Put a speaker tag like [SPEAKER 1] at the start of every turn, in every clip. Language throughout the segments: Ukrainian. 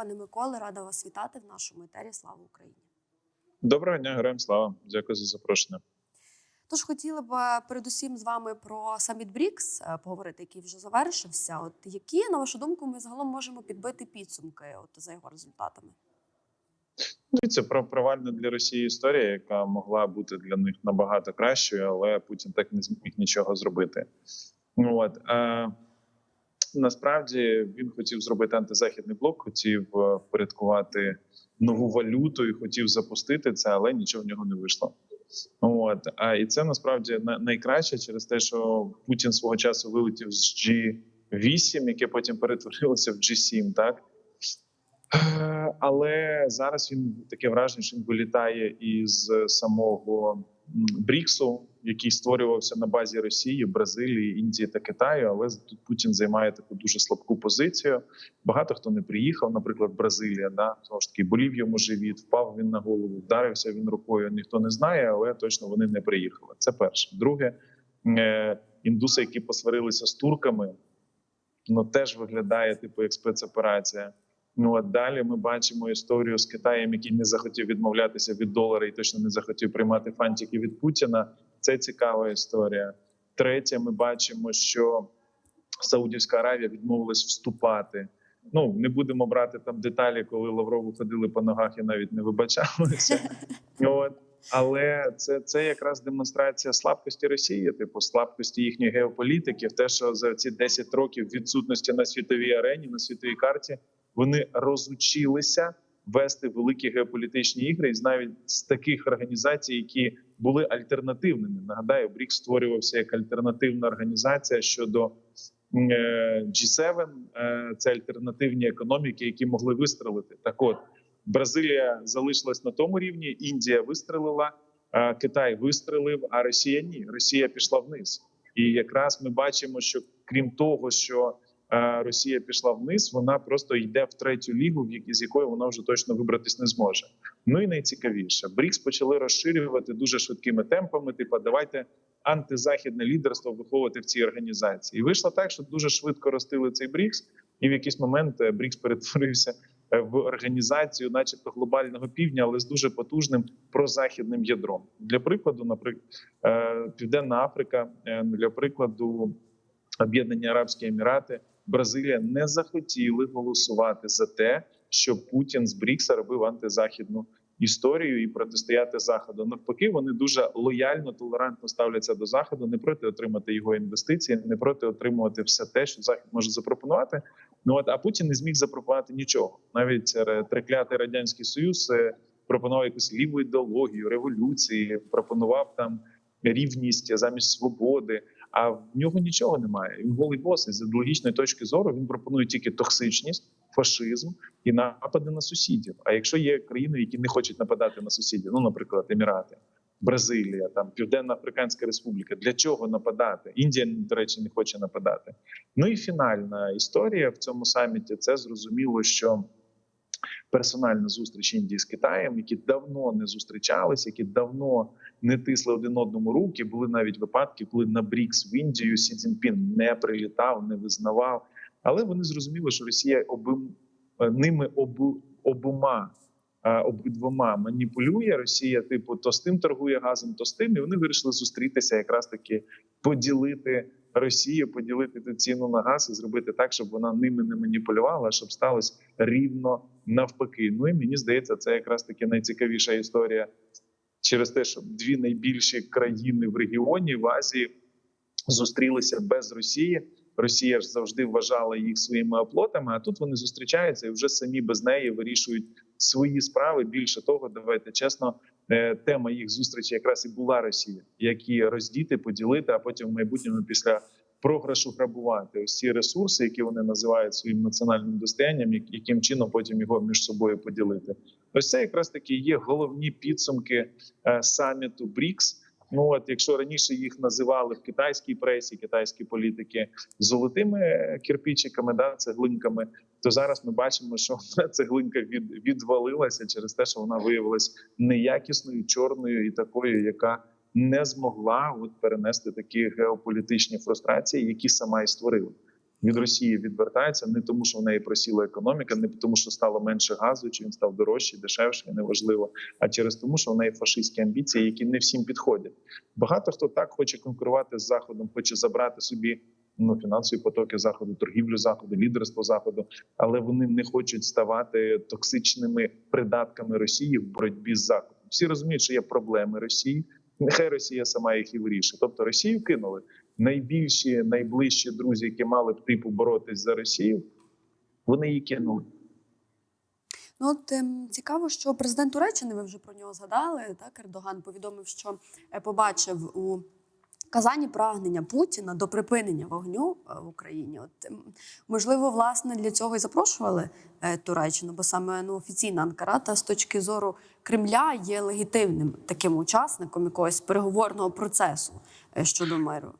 [SPEAKER 1] пане Миколе, рада вас вітати в нашому етері. Слава Україні!
[SPEAKER 2] Доброго дня, героям слава. Дякую за запрошення.
[SPEAKER 1] Тож хотіли б е, передусім з вами про саміт БРІКС е, поговорити, який вже завершився. От які, на вашу думку, ми загалом можемо підбити підсумки от за його результатами?
[SPEAKER 2] Ну, Це про провальна для Росії історія, яка могла бути для них набагато кращою, але Путін так не зміг нічого зробити. Ну, От е, насправді він хотів зробити антизахідний блок, хотів е, впорядкувати нову валюту і хотів запустити це, але нічого в нього не вийшло. От а і це насправді на- найкраще через те, що Путін свого часу вилетів з G8, яке потім перетворилося в G7, так. Е, Але зараз він таке враження, що він вилітає із самого Бріксу, який створювався на базі Росії, Бразилії, Індії та Китаю. Але тут Путін займає таку дуже слабку позицію. Багато хто не приїхав, наприклад, Бразилія, да знову ж таки болів йому живіт, впав він на голову, вдарився він рукою. Ніхто не знає, але точно вони не приїхали. Це перше. Друге, е, індуси, які посварилися з турками, ну теж виглядає типу як спецоперація. Ну а далі ми бачимо історію з Китаєм, який не захотів відмовлятися від долара і точно не захотів приймати фантики від Путіна. Це цікава історія. Третє, ми бачимо, що Саудівська Аравія відмовилась вступати. Ну не будемо брати там деталі, коли Лаврову ходили по ногах і навіть не вибачалися. От. Але це, це якраз демонстрація слабкості Росії, типу слабкості їхньої геополітики, в те, що за ці 10 років відсутності на світовій арені, на світовій карті, вони розучилися вести великі геополітичні ігри, і навіть з таких організацій, які були альтернативними. Нагадаю, БРІКС створювався як альтернативна організація щодо е, G7, е, це альтернативні економіки, які могли вистрелити. Так, от Бразилія залишилась на тому рівні, Індія вистрелила, е, Китай вистрелив, а Росія ні. Росія пішла вниз. І якраз ми бачимо, що крім того, що Росія пішла вниз, вона просто йде в третю лігу, з якої вона вже точно вибратись не зможе. Ну і найцікавіше, БРІКС почали розширювати дуже швидкими темпами. Типу, давайте антизахідне лідерство виховувати в цій організації. І вийшло так, що дуже швидко ростили цей БРІКС, і в якийсь момент е, БРІКС перетворився е, в організацію, начебто глобального півдня, але з дуже потужним прозахідним ядром. Для прикладу, наприклад, Південна Африка, е, для прикладу, Об'єднані Арабські Емірати, Бразилія не захотіли голосувати за те, що Путін з Брікса робив антизахідну історію і протистояти заходу. Навпаки, вони дуже лояльно, толерантно ставляться до заходу, не проти отримати його інвестиції, не проти отримувати все те, що захід може запропонувати. Ну от а Путін не зміг запропонувати нічого. Навіть триклятий радянський союз е, пропонував якусь ліву ідеологію, революції, пропонував там рівність замість свободи. А в нього нічого немає. Він голий босий. з ідеологічної точки зору. Він пропонує тільки токсичність, фашизм і напади на сусідів. А якщо є країни, які не хочуть нападати на сусідів, ну наприклад, Емірати, Бразилія, там Південна Африканська Республіка, для чого нападати? Індія, до речі, не хоче нападати. Ну і фінальна історія в цьому саміті це зрозуміло, що персональна зустріч Індії з Китаєм, які давно не зустрічалися, які давно не тисли один одному руки. Були навіть випадки, коли на Брікс в Індію Сі Цзіньпін не прилітав, не визнавав. Але вони зрозуміли, що Росія обим ними обу, обома. е, Обидвома маніпулює Росія, типу, то з тим торгує газом, то з тим, і вони вирішили зустрітися, якраз таки поділити Росію, поділити ту ціну на газ і зробити так, щоб вона ними не маніпулювала, а щоб сталося рівно навпаки. Ну і мені здається, це якраз таки найцікавіша історія через те, що дві найбільші країни в регіоні в Азії зустрілися без Росії. Росія ж завжди вважала їх своїми оплотами. А тут вони зустрічаються і вже самі без неї вирішують свої справи. Більше того, давайте чесно, е, тема їх зустрічі якраз і була Росія, які роздіти, поділити, а потім в майбутньому після програшу грабувати ось ці ресурси, які вони називають своїм національним достоянням, яким чином потім його між собою поділити. Ось це якраз таки є головні підсумки е, саміту БРІКС. Ну от якщо раніше їх називали в китайській пресі, китайські політики золотими кирпичиками, да цеглинками, то зараз ми бачимо, що цеглинка від, відвалилася через те, що вона виявилась неякісною, чорною і такою, яка не змогла от перенести такі геополітичні фрустрації, які сама і створила. Від Росії відвертається не тому, що в неї просіла економіка, не тому, що стало менше газу, чи він став дорожчий, дешевший, неважливо, а через тому, що в неї фашистські амбіції, які не всім підходять. Багато хто так хоче конкурувати з заходом, хоче забрати собі. Ну, фінансові потоки заходу, торгівлю заходу, лідерство заходу, але вони не хочуть ставати токсичними придатками Росії в боротьбі з заходом. Всі розуміють, що є проблеми Росії. Нехай Росія сама їх і вирішить. Тобто Росію кинули найбільші, найближчі друзі, які мали б типу боротись за Росію. Вони її кинули.
[SPEAKER 1] Ну от ем, цікаво, що президент Туреччини, ви вже про нього згадали. Так, Ердоган повідомив, що е, побачив у Казані прагнення Путіна до припинення вогню е, в Україні. От ем, можливо, власне для цього і запрошували е, Туреччину, бо саме ну офіційна Анкара та з точки зору Кремля є легітимним таким учасником якогось переговорного процесу щодо миру.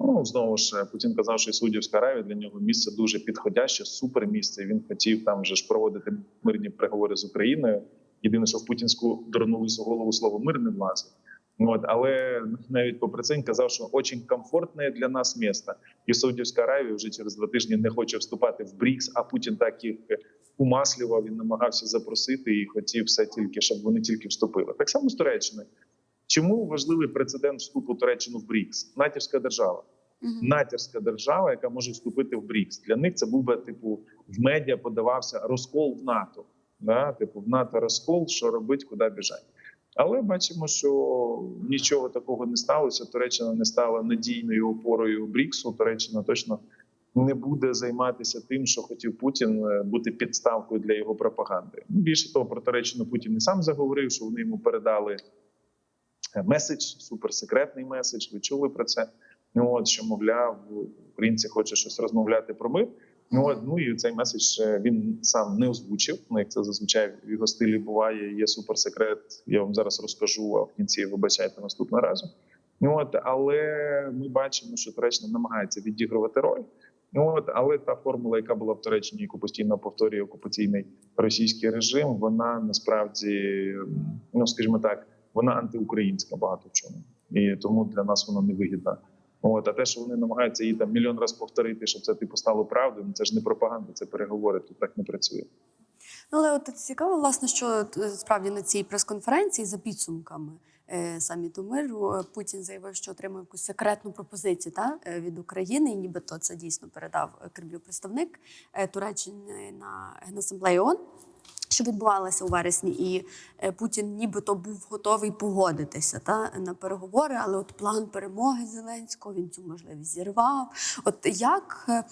[SPEAKER 2] Ну знову ж Путін казав, що і Саудівська Аравія для нього місце дуже підходяще, супер місце. Він хотів там вже ж проводити мирні переговори з Україною. Єдине, що в путінську дурнулису голову слово мир не влазить. От, але навіть попри це він казав, що дуже комфортне для нас місто. І Саудівська Аравія вже через два тижні не хоче вступати в БРІКС, а Путін так їх умаслював. Він намагався запросити і хотів все тільки, щоб вони тільки вступили. Так само з Туреччиною. Чому важливий прецедент вступу Туреччини в БРІКС? Натівська держава.
[SPEAKER 1] Мгм.
[SPEAKER 2] натівська держава, яка може вступити в БРІКС. Для них це був би типу в медіа подавався розкол в НАТО. Да? Типу, в НАТО розкол, що робить, куди біжать. Але бачимо, що нічого такого не сталося. Туреччина не стала надійною опорою БРІКСу. Туреччина точно не буде займатися тим, що хотів Путін е, бути підставкою для його пропаганди. Більше того, про Туреччину Путін і сам заговорив, що вони йому передали меседж, суперсекретний меседж. Ви чули про це? Ну от що мовляв, українці хочуть щось розмовляти про мир. Ну от ну і цей меседж е, він сам не озвучив. Ну як це зазвичай в його стилі буває. Є суперсекрет. Я вам зараз розкажу. А в кінці вибачайте наступного разу. Ну от але ми бачимо, що Туреччина намагається відігрувати роль. Ну от, але та формула, яка була в Туреччині, яку постійно повторює окупаційний російський режим, вона насправді, ну скажімо так, вона антиукраїнська багато в чому, і тому для нас вона невигідна. От, а те, що вони намагаються її там мільйон раз повторити, щоб це типу стало правдою, ну, це ж не пропаганда, це переговори. Тут так не працює.
[SPEAKER 1] Ну, але от цікаво, власне, що е, справді на цій прес-конференції за підсумками е, саміту миру е, Путін заявив, що отримав якусь секретну пропозицію та, від України, і нібито це дійсно передав Кремлю представник Туреччини на Генасамблеї ООН, що відбувалася у вересні, і е, Путін нібито був готовий погодитися та, на переговори, але от план перемоги Зеленського він цю можливість зірвав. От як е,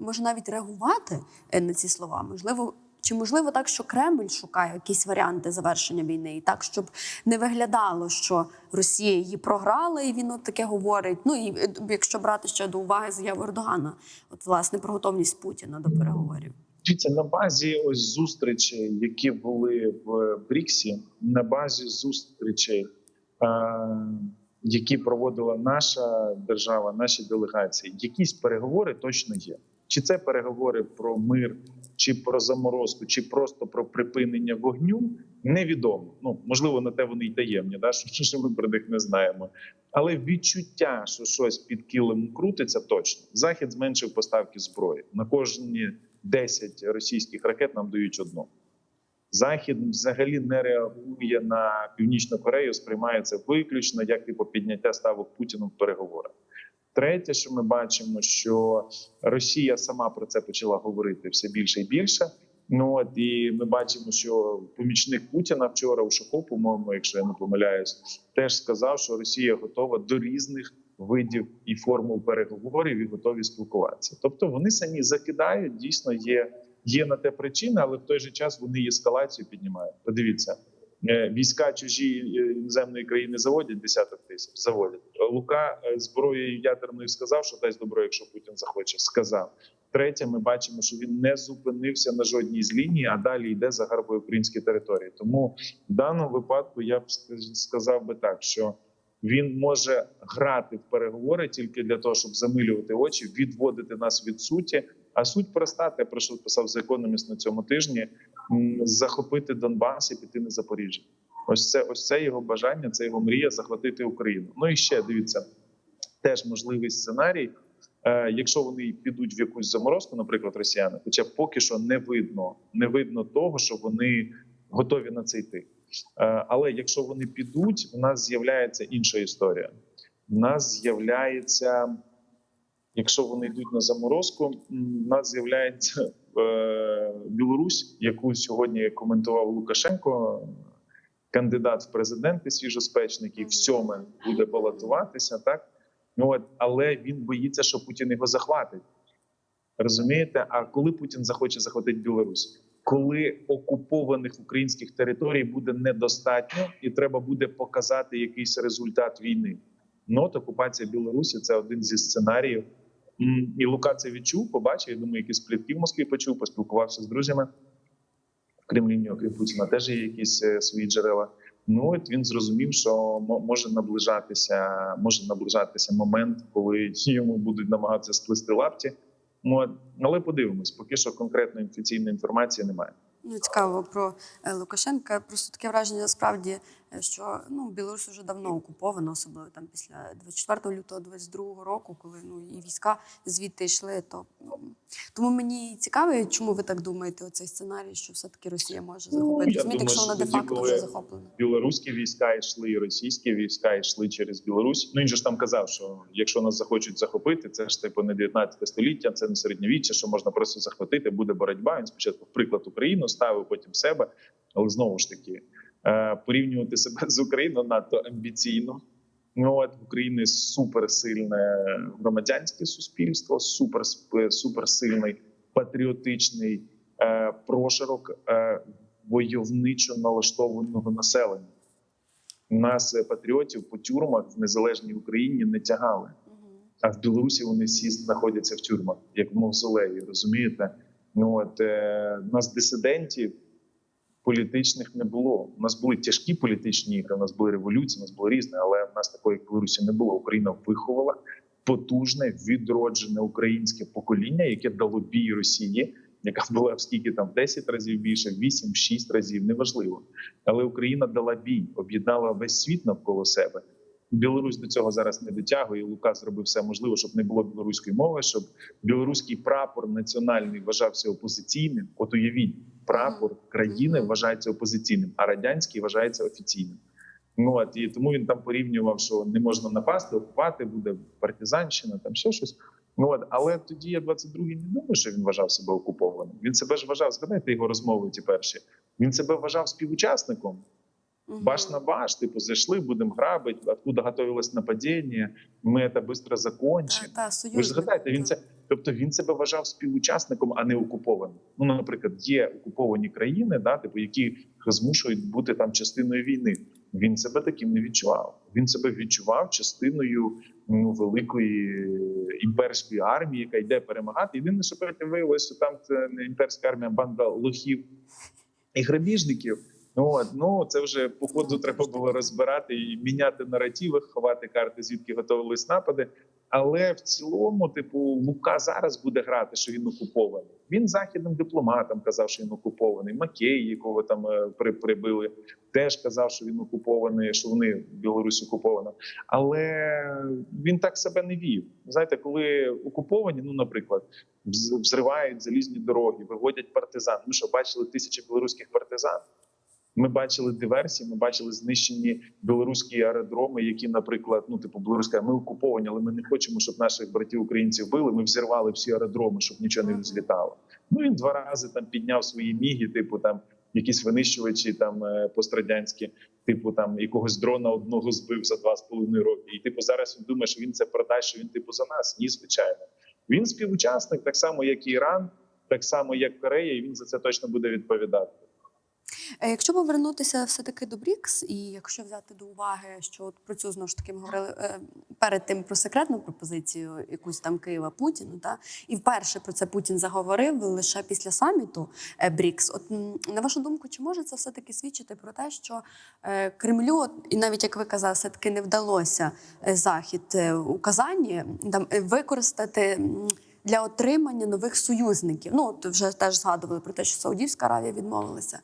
[SPEAKER 1] може навіть реагувати е, на ці слова? Можливо, чи можливо так, що Кремль шукає якісь варіанти завершення війни, і так, щоб не виглядало, що Росія її програла, і він от таке говорить. Ну і якщо брати ще до уваги заяву Ердогана, от власне про готовність Путіна до переговорів.
[SPEAKER 2] Дивіться, на базі ось зустрічей, які були в Бріксі, на базі зустрічей, які проводила наша держава, наші делегації, якісь переговори точно є. Чи це переговори про мир, чи про заморозку, чи просто про припинення вогню, невідомо. Ну можливо, на те вони й таємні, да? що, що ми про них не знаємо. Але відчуття, що щось під килимом крутиться, точно захід зменшив поставки зброї на кожні 10 російських ракет нам дають одну. Захід взагалі не реагує на північну Корею, сприймає це виключно як типу підняття ставок Путіну в переговорах. Третє, що ми бачимо, що Росія сама про це почала говорити все більше і більше. Ну от і ми бачимо, що помічник Путіна вчора у Шахов, по-моєму, якщо я не помиляюсь, теж сказав, що Росія готова до різних видів і формул переговорів і готові спілкуватися. Тобто вони самі закидають, дійсно є, є на те причини, але в той же час вони ескалацію піднімають. Подивіться, е, війська чужі е, іноземної країни заводять десяток тисяч. Заводять Лука е, зброєю ядерною сказав, що дасть добро, якщо Путін захоче. Сказав. Третє, ми бачимо, що він не зупинився на жодній з ліній, а далі йде загарбує українські території. Тому в даному випадку я б сказав би так, що він може грати в переговори тільки для того, щоб замилювати очі, відводити нас від суті. А суть проста, те про що писав за економіст на цьому тижні: захопити Донбас і піти на Запоріжжя. Ось це ось це його бажання, це його мрія захватити Україну. Ну і ще дивіться, теж можливий сценарій. Е, якщо вони підуть в якусь заморозку, наприклад, росіяни, хоча поки що не видно, не видно того, що вони готові на це йти. Е, але якщо вони підуть, у нас з'являється інша історія. У нас з'являється, якщо вони йдуть на заморозку, у нас з'являється е, Білорусь, яку сьогодні коментував Лукашенко, кандидат в президенти свіжоспечний, який в сьоме буде балотуватися, так ну от але він боїться, що Путін його захватить. Розумієте? А коли Путін захоче захватити Білорусь? Коли окупованих українських територій буде недостатньо, і треба буде показати якийсь результат війни. Ну от окупація Білорусі це один зі сценаріїв. І Лука це відчув, побачив. Я думаю, якісь плітки в Москві почув, поспілкувався з друзями. В Кремлі, окрім Путіна, теж є якісь е, свої джерела. Ну от він зрозумів, що мо- може наближатися, може наближатися момент, коли йому будуть намагатися сплести лапті. Ну, от, але подивимось, поки що конкретної офіційної інформації немає.
[SPEAKER 1] Ну, цікаво про е, Лукашенка. Просто таке враження справді, е, що ну Білорусь вже давно окупована, особливо там після 24 лютого 22 року, коли ну і війська звідти йшли. То м, тому мені цікаво, чому ви так думаєте, оцей сценарій, що все таки Росія може
[SPEAKER 2] Ну,
[SPEAKER 1] захопити Зміни, якщо вона де-факто вже
[SPEAKER 2] коли-
[SPEAKER 1] захоплена.
[SPEAKER 2] Білоруські війська йшли, і російські війська йшли через Білорусь. Ну він же ж там казав, що якщо нас захочуть захопити, це ж типу не 19 століття, це не середньовіччя, що можна просто захватити. Буде боротьба. Він спочатку приклад Україну ставив, потім себе. Але знову ж таки е, порівнювати себе з Україною надто амбіційно. Ну от в Україні суперсильне громадянське суспільство, супер суперсильний патріотичний е, проширок е, войовничо налаштованого населення. У нас е, патріотів по тюрмах в незалежній Україні не тягали. А в Білорусі вони всі знаходяться в тюрмах, як в мавзолеї, розумієте? Ну от е, нас дисидентів політичних не було. У нас були тяжкі політичні ігри, у нас були революції, у нас було різне, але в нас такої як Білорусі не було. Україна виховала потужне відроджене українське покоління, яке дало бій Росії, яка була в скільки там в 10 разів більше, 8, 6 разів, неважливо. Але Україна дала бій, об'єднала весь світ навколо себе. Білорусь до цього зараз не дотягує. Лука зробив все можливе, щоб не було білоруської мови, щоб білоруський прапор національний вважався опозиційним. От уявіть, прапор країни вважається опозиційним, а радянський вважається офіційним. Ну от і тому він там порівнював, що не можна напасти, окупати буде партизанщина, там ще щось. Ну от, але тоді я 22-й не думаю, що він вважав себе окупованим. Він себе ж вважав, згадайте його розмови ті перші. Він себе вважав співучасником.
[SPEAKER 1] Мгм.
[SPEAKER 2] Баш на баш, типу, зайшли, будемо грабити, откуда готовилось нападіння, ми це швидко закончимо.
[SPEAKER 1] Та, та,
[SPEAKER 2] Ви ж згадайте, він це, тобто він себе вважав співучасником, а не окупованим. Ну, наприклад, є окуповані країни, да, типу, які змушують бути там частиною війни. Він себе таким не відчував. Він себе відчував частиною ну, великої імперської армії, яка йде перемагати. Єдине, що потім виявилося, що там це не імперська армія, а банда лохів і грабіжників. Ну от ну це вже по ходу треба було розбирати і міняти наративи, ховати карти, звідки готувались напади. Але в цілому, типу, Лука зараз буде грати, що він окупований. Він західним дипломатам казав, що він окупований. Макей, якого там е, при, прибили, теж казав, що він окупований, що вони Білорусь окупована. Але він так себе не вів. Знаєте, коли окуповані, ну наприклад, взривають залізні дороги, виводять партизан. Ми що бачили тисячі білоруських партизан? Ми бачили диверсії, ми бачили знищені білоруські аеродроми, які, наприклад, ну типу білоруська, ми окуповані, але ми не хочемо, щоб наших братів українців били. Ми взірвали всі аеродроми, щоб нічого не злітало. Ну він два рази там підняв свої міги, типу там якісь винищувачі там е, пострадянські, типу там якогось дрона одного збив за два з половиною роки. І типу зараз він думає, що він це продасть, що він типу за нас. Ні, звичайно. Він співучасник, так само як і Іран, так само як Корея, і він за це точно буде відповідати.
[SPEAKER 1] Е, Якщо повернутися все-таки до БРІКС, і якщо взяти до уваги, що от про цю знову ж таки ми говорили е, перед тим про секретну пропозицію, якусь там Києва Путіну, та і вперше про це Путін заговорив лише після саміту е, БРІКС. От на вашу думку, чи може це все таки свідчити про те, що Кремлю, і навіть як ви казали, все таки не вдалося захід у Казані там використати. Для отримання нових союзників, ну от вже теж згадували про те, що Саудівська Аравія відмовилася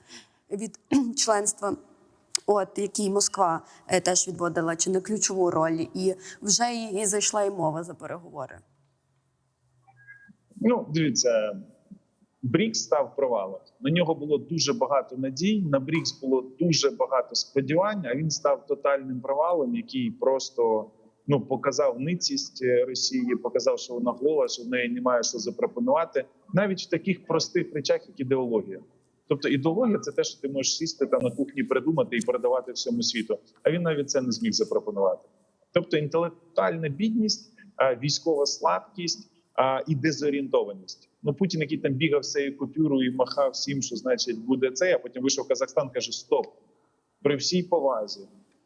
[SPEAKER 1] від членства. От якій Москва е, теж відводила чи не ключову роль, і вже і, і зайшла і мова за переговори.
[SPEAKER 2] Ну, дивіться, Брікс став провалом. На нього було дуже багато надій. На Брікс було дуже багато сподівань. А він став тотальним провалом, який просто ну показав ницість е, Росії, показав, що вона гола, що в неї немає що запропонувати, навіть в таких простих речах, як ідеологія. Тобто ідеологія це те, що ти можеш сісти там на кухні, придумати і передавати всьому світу. А він навіть це не зміг запропонувати. Тобто інтелектуальна бідність, військова слабкість і дезорієнтованість. Ну Путін, який там бігав цією купюрою і махав всім, що значить буде це. А потім вийшов в Казахстан, каже: Стоп, при всій повазі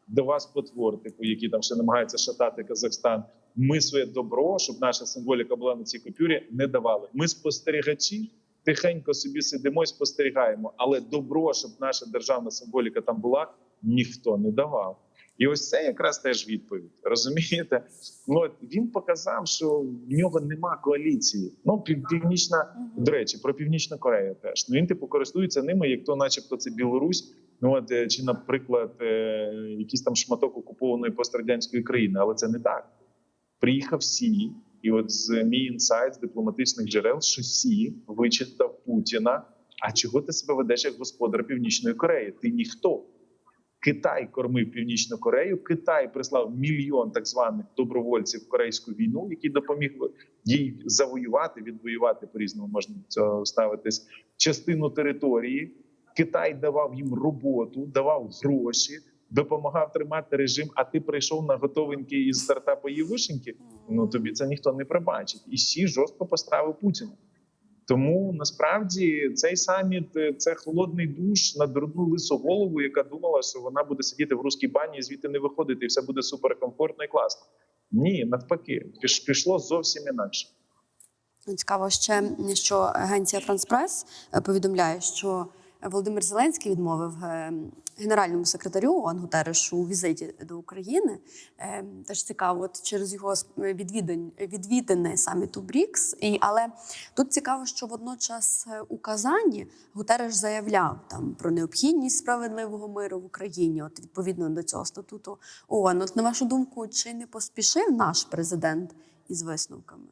[SPEAKER 2] до вас потвор, типу, які там ще намагаються шатати Казахстан. Ми своє добро, щоб наша символіка була на цій купюрі, не давали. Ми спостерігачі. Тихенько собі сидимо і спостерігаємо, але добро, щоб наша державна символіка там була, ніхто не давав. І ось це якраз теж відповідь. Розумієте? Ну от він показав, що в нього нема коаліції. Ну північна до речі, про північну Корею теж. Ну він типу користується ними, як то, начебто, це Білорусь. Ну от е, чи, наприклад, е, якийсь там шматок окупованої пострадянської країни, але це не так. Приїхав Сі, і от з мій інсайт з дипломатичних джерел, що Сі вичитав Путіна. А чого ти себе ведеш як господар Північної Кореї? Ти ніхто. Китай кормив Північну Корею. Китай прислав мільйон так званих добровольців в корейську війну, які допоміг їй завоювати, відвоювати по різному можна до цього ставитись частину території. Китай давав їм роботу, давав гроші, допомагав тримати режим. А ти прийшов на готовенький із стартапу Євишеньки. Ну тобі це ніхто не пробачить. І Сі жорстко поставив Путіна. Тому насправді цей саміт е, це холодний душ на дурну лису голову, яка думала, що вона буде сидіти в руській бані і звідти не виходити, і все буде суперкомфортно і класно. Ні, навпаки, піш- пішло зовсім інакше.
[SPEAKER 1] Цікаво ще, що агенція Франс Прес е, повідомляє, що Володимир Зеленський відмовив е, генеральному секретарю ООН Гутеррешу у візиті до України. Е, Теж цікаво, от через його відвідин, відвідини саміту БРІКС. І, але тут цікаво, що водночас е, у Казані Гутерреш заявляв там про необхідність справедливого миру в Україні, от відповідно до цього статуту ООН. От на вашу думку, чи не поспішив наш президент із висновками?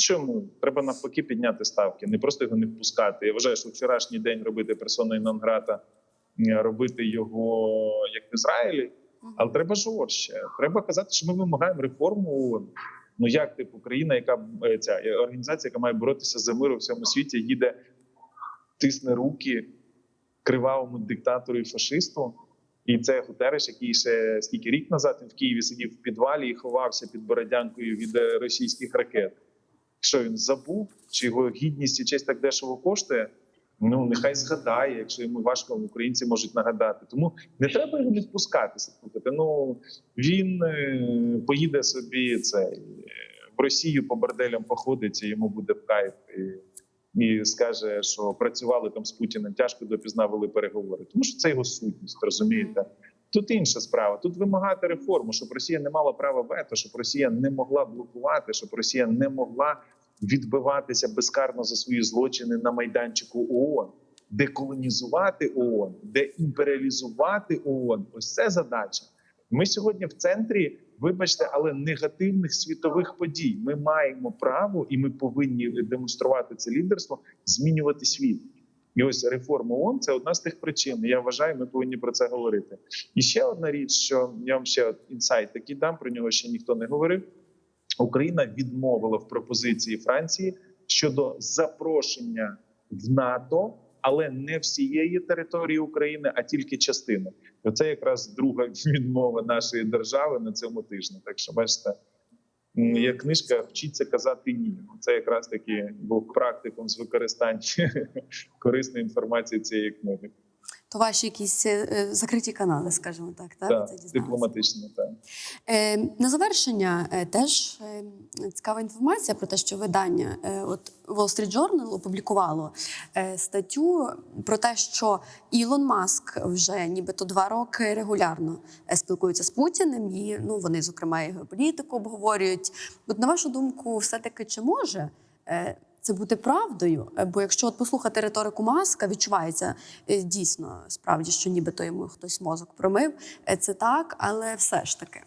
[SPEAKER 2] Чому треба навпаки підняти ставки, не просто його не впускати. Я вважаю, що вчорашній день робити персоною Нонграта, робити його як в Ізраїлі, але треба жорстче. Треба казати, що ми вимагаємо реформу. ООН. Ну як типу країна, яка е, ця е, організація, яка має боротися за мир у всьому світі, їде тисне руки кривавому диктатору і фашисту. І це Гутереш, який ще скільки рік назад він в Києві сидів в підвалі і ховався під бородянкою від е, російських ракет. Що він забув, чи його гідність і честь так дешево коштує? Ну нехай згадає, якщо йому важко, українці можуть нагадати. Тому не треба його. Слухайте, ну він е, поїде собі цей е, в Росію по борделям походить, і йому буде в кайф. І, і скаже, що працювали там з Путіним тяжко допізна вели переговори, тому що це його сутність, розумієте? Тут інша справа. Тут вимагати реформу, щоб Росія не мала права вето, щоб Росія не могла блокувати, щоб Росія не могла відбиватися безкарно за свої злочини на майданчику ООН, деколонізувати ООН, деімперіалізувати ООН. Ось це задача. Ми сьогодні в центрі, вибачте, але негативних світових подій. Ми маємо право, і ми повинні демонструвати це лідерство, змінювати світ. І ось реформа ООН – це одна з тих причин. Я вважаю, ми повинні про це говорити. І ще одна річ, що я вам ще інсайт такий дам, про нього ще ніхто не говорив. Україна відмовила в пропозиції Франції щодо запрошення в НАТО, але не всієї території України, а тільки частини. Це якраз друга відмова нашої держави на цьому тижні. Так що бачите, є книжка Вчіться казати ні. Це якраз таки був практиком з використання корисної інформації цієї книги.
[SPEAKER 1] То ваші якісь е, е, закриті канали, скажімо так, так?
[SPEAKER 2] Так, дипломатично, так.
[SPEAKER 1] Е, на завершення е, теж е, цікава інформація про те, що видання е, от Wall Street Journal опублікувало е, статтю про те, що Ілон Маск вже нібито два роки регулярно спілкується з Путіним, і ну вони, зокрема, і геополітику обговорюють. От на вашу думку, все-таки чи може? Це бути правдою, Е, бо якщо от послухати риторику маска, відчувається е, дійсно справді, що нібито йому хтось мозок промив. Е, Це так, але все ж таки.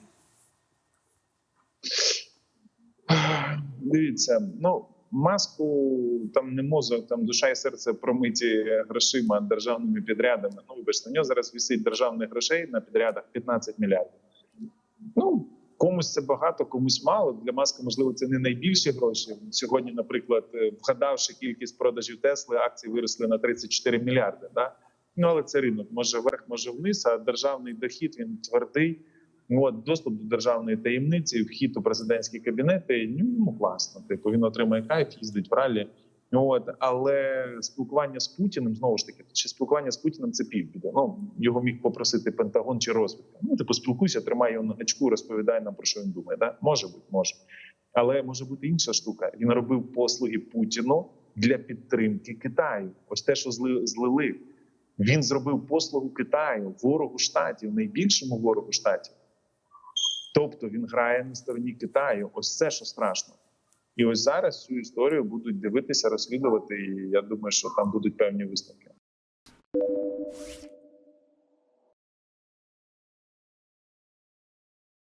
[SPEAKER 2] Дивіться, ну маску там не мозок, там душа і серце промиті грошима державними підрядами. Ну вибачте, у нього зараз висить державних грошей на підрядах 15 мільярдів. Ну комусь це багато, комусь мало. Для маска можливо це не найбільші гроші. Сьогодні, наприклад, е, вгадавши кількість продажів Тесли, акції виросли на 34 мільярди. Да? Ну але це ринок може вверх, може вниз. А державний дохід він твердий. Ну, От доступ до державної таємниці, вхід у президентські кабінети. Ну класно. Типу він отримає кайф, їздить в ралі. От але спілкування з Путіним знову ж таки, чи спілкування з Путіним це півбіди. Ну його міг попросити Пентагон чи розвідка. Ну типу, спілкуйся, тримай його на гачку, розповідай нам про що він думає. Да? Може бути, може, але може бути інша штука. Він робив послуги Путіну для підтримки Китаю. Ось те, що зли, злили. Він зробив послугу Китаю, ворогу штатів, найбільшому ворогу штатів. Тобто він грає на стороні Китаю. Ось це що страшно. І ось зараз цю історію будуть дивитися, розслідувати. І я думаю, що там будуть певні висновки.